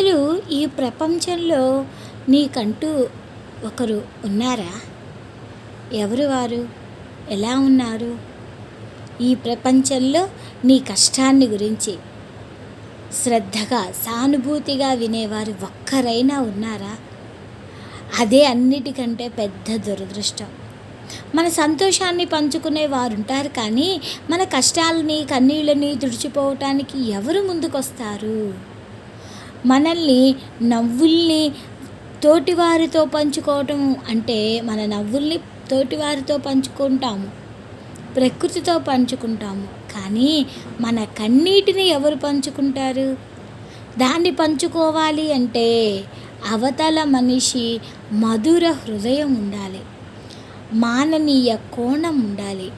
అసలు ఈ ప్రపంచంలో నీకంటూ ఒకరు ఉన్నారా? ఎవరు వారు? ఎలా ఉన్నారు? ఈ ప్రపంచంలో నీ కష్టాన్ని గురించి శ్రద్ధగా సానుభూతిగా వినేవారు ఒక్కరైనా ఉన్నారా? అదే అన్నిటికంటే పెద్ద దురదృష్టం. మన సంతోషాన్ని పంచుకునే వారు ఉంటారు కానీ మన కష్టాలని కన్నీళ్ళని తుడిచిపోవటానికి ఎవరు ముందుకొస్తారు? మనల్ని నవ్వుల్ని తోటివారితో పంచుకోవటం అంటే మన నవ్వుల్ని తోటివారితో పంచుకుంటాము. ప్రకృతితో పంచుకుంటాము. కానీ మన కన్నీటిని ఎవరు పంచుకుంటారు? దాన్ని పంచుకోవాలి అంటే అవతల మనిషి మధుర హృదయం ఉండాలి. మాననీయ కోణం ఉండాలి.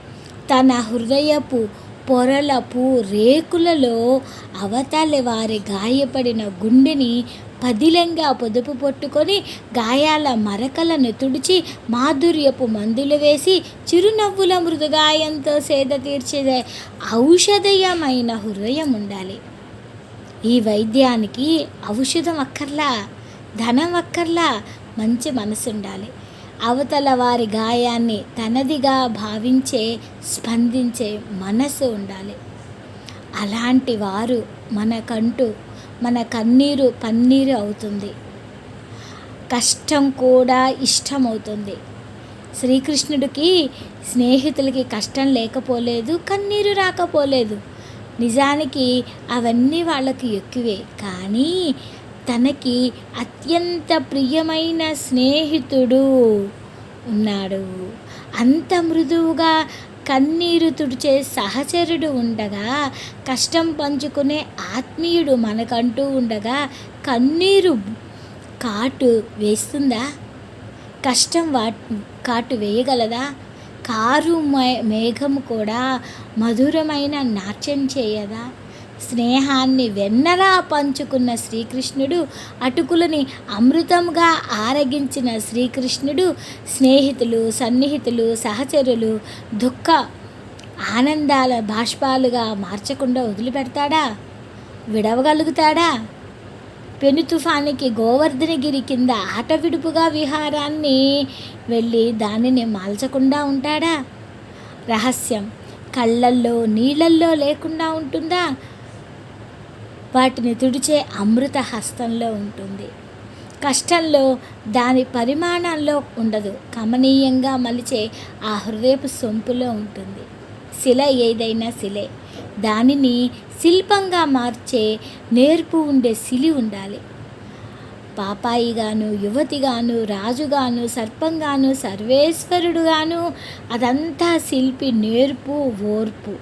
తన హృదయపు పొరలపు రేకులలో అవతలి వారి గాయపడిన గుండెని పదిలంగా పొదుపు పట్టుకొని గాయాల మరకలను తుడిచి మాధుర్యపు మందులు వేసి చిరునవ్వుల మృదుగాయంతో సేద తీర్చేదే ఔషధయమైన హృదయం ఉండాలి. ఈ వైద్యానికి ఔషధం అక్కర్లా ధనం అక్కర్లా మంచి మనసు ఉండాలి అవతల వారి గాయాన్ని తనదిగా భావించే స్పందించే మనసు ఉండాలి. అలాంటి వారు మనకంటూ మన కన్నీరు పన్నీరు అవుతుంది. కష్టం కూడా ఇష్టమవుతుంది. శ్రీకృష్ణుడికి స్నేహితులకి కష్టం లేకపోలేదు కన్నీరు రాకపోలేదు. నిజానికి అవన్నీ వాళ్ళకి ఎక్కువే. కానీ తనకి అత్యంత ప్రియమైన స్నేహితుడు ఉన్నాడు. అంత మృదువుగా కన్నీరు తుడిచే సహచరుడు ఉండగా కష్టం పంచుకునే ఆత్మీయుడు మనకంటూ ఉండగా కన్నీరు కాటు వేస్తుందా? కష్టం వా కాటు వేయగలదా? కారు మేఘము కూడా మధురమైన నాట్యం చేయదా? స్నేహాన్ని వెన్నలా పంచుకున్న శ్రీకృష్ణుడు అటుకులని అమృతంగా ఆరగించిన శ్రీకృష్ణుడు స్నేహితులు సన్నిహితులు సహచరులు దుఃఖ ఆనందాల బాష్పాలుగా మార్చకుండా వదిలిపెడతాడా? విడవగలుగుతాడా? పెను తుఫానికి గోవర్ధనగిరి కింద ఆటవిడుపుగా విహారాన్ని వెళ్ళి దానిని మాల్చకుండా ఉంటాడా? రహస్యం కళ్ళల్లో నీళ్ళల్లో లేకుండా ఉంటుందా? వాటిని తుడిచే అమృత హస్తంలో ఉంటుంది. కష్టంలో దాని పరిమాణంలో ఉండదు. కమనీయంగా మలిచే ఆ హృదయపు సొంపులో ఉంటుంది. శిల ఏదైనా శిలే. దానిని శిల్పంగా మార్చే నేర్పు ఉండే శిలి ఉండాలి. పాపాయిగాను యువతిగాను రాజుగాను సర్పంగాను సర్వేశ్వరుడుగాను అదంతా శిల్పి నేర్పు ఓర్పు.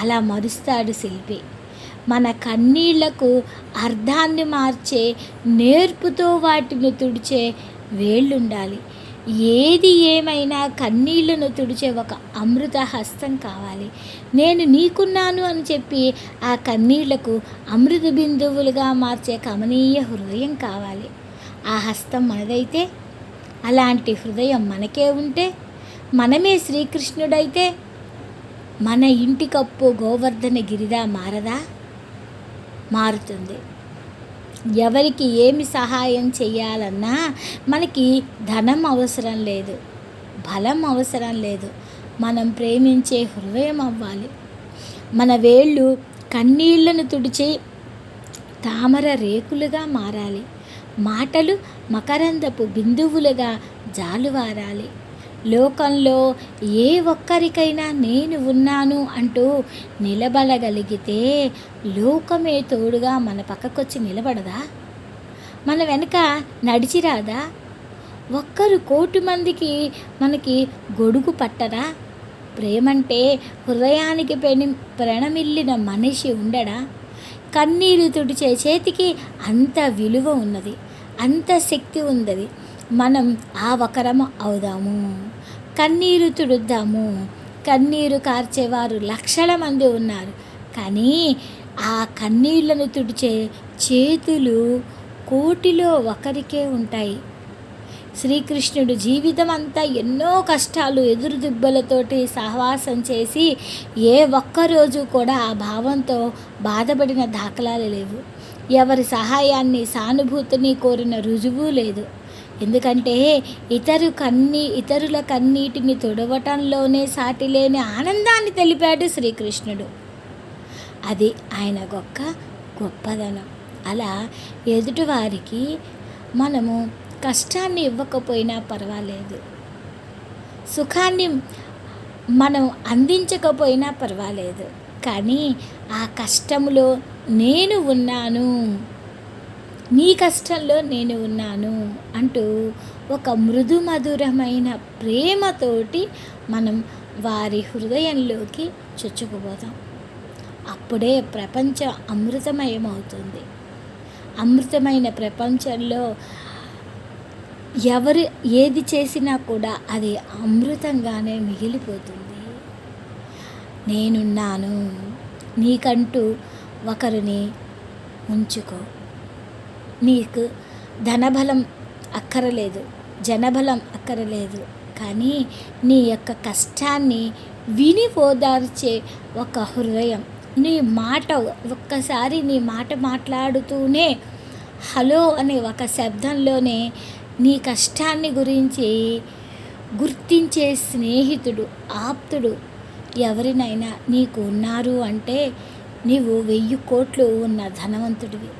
అలా మరుస్తాడు శిల్పి. మన కన్నీళ్ళకు అర్థాన్ని మార్చే నేర్పుతో వాటిని తుడిచే వేళ్ళుండాలి. ఏది ఏమైనా కన్నీళ్ళను తుడిచే ఒక అమృత హస్తం కావాలి. నేను నీకున్నాను అని చెప్పి ఆ కన్నీళ్ళకు అమృత బిందువులుగా మార్చే కమనీయ హృదయం కావాలి. ఆ హస్తం మనదైతే అలాంటి హృదయం మనకే ఉంటే మనమే శ్రీకృష్ణుడైతే మన ఇంటి కప్పు గోవర్ధన గిరిదా మారదా? మారుతుంది. ఎవరికి ఏమి సహాయం చేయాలన్నా మనకి ధనం అవసరం లేదు బలం అవసరం లేదు. మనం ప్రేమించే హృదయం అవ్వాలి. మన వేళ్ళు కన్నీళ్ళను తుడిచి తామర రేకులుగా మారాలి. మాటలు మకరందపు బిందువులుగా జాలువారాలి. లోకంలో ఏ ఒక్కరికైనా నేను ఉన్నాను అంటూ నిలబడగలిగితే లోకమే తోడుగా మన పక్కకొచ్చి నిలబడదా? మన వెనక నడిచిరాదా ఒక్కరు కోటి మందికి మనకి గొడుగు పట్టరా ప్రేమంటే హృదయానికి పెని ప్రణమిల్లిన మనిషి ఉండడా? కన్నీరు తుడిచే చేతికి అంత విలువ ఉన్నది అంత శక్తి ఉన్నది. మనం ఆ ఒకరము అవుదాము. కన్నీరు తుడుద్దాము. కన్నీరు కార్చేవారు లక్షల మంది ఉన్నారు. కానీ ఆ కన్నీళ్ళను తుడిచే చేతులు కోటిలో ఒకరికే ఉంటాయి. శ్రీకృష్ణుడు జీవితం అంతా ఎన్నో కష్టాలు ఎదురు దిబ్బలతోటి సహవాసం చేసి ఏ ఒక్కరోజు కూడా ఆ భావంతో బాధపడిన దాఖలాలు లేవు. ఎవరి సహాయాన్ని సానుభూతిని కోరిన రుజువు లేదు. ఎందుకంటే ఇతరు కన్ని ఇతరుల కన్నీటిని తుడవటంలోనే సాటి లేని ఆనందాన్ని తెలిపాడు శ్రీకృష్ణుడు. అది ఆయన గొప్ప గొప్పదనం. అలా ఎదుటివారికి మనము కష్టాన్ని ఇవ్వకపోయినా పర్వాలేదు. సుఖాన్ని మనం అందించకపోయినా పర్వాలేదు. కానీ ఆ కష్టంలో నేను ఉన్నాను. నీ కష్టంలో నేను ఉన్నాను అంటూ ఒక మృదు మధురమైన ప్రేమతోటి మనం వారి హృదయంలోకి చొచ్చుకుపోతాం. అప్పుడే ప్రపంచం అమృతమయమవుతుంది. అమృతమైన ప్రపంచంలో ఎవరు ఏది చేసినా కూడా అది అమృతంగానే మిగిలిపోతుంది. నేనున్నాను నీకంటూ ఒకరిని ఉంచుకో. నీకు ధనబలం అక్కరలేదు జనబలం అక్కరలేదు. కానీ నీ యొక్క కష్టాన్ని విని ఓదార్చే ఒక హృదయం. నీ మాట ఒక్కసారి నీ మాట మాట్లాడుతూనే హలో అనే ఒక శబ్దంలోనే నీ కష్టాన్ని గురించి గుర్తించే స్నేహితుడు ఆప్తుడు ఎవరినైనా నీకు ఉన్నారు అంటే నీవు వెయ్యి కోట్లు ఉన్న ధనవంతుడివి.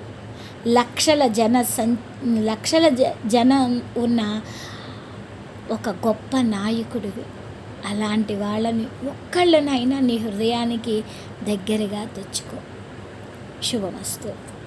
లక్షల జన సం లక్షల జ జనం ఉన్న ఒక గొప్ప నాయకుడివి అలాంటి వాళ్ళని ఒక్కళ్ళనైనా నీ హృదయానికి దగ్గరగా తెచ్చుకో. శుభమస్తు.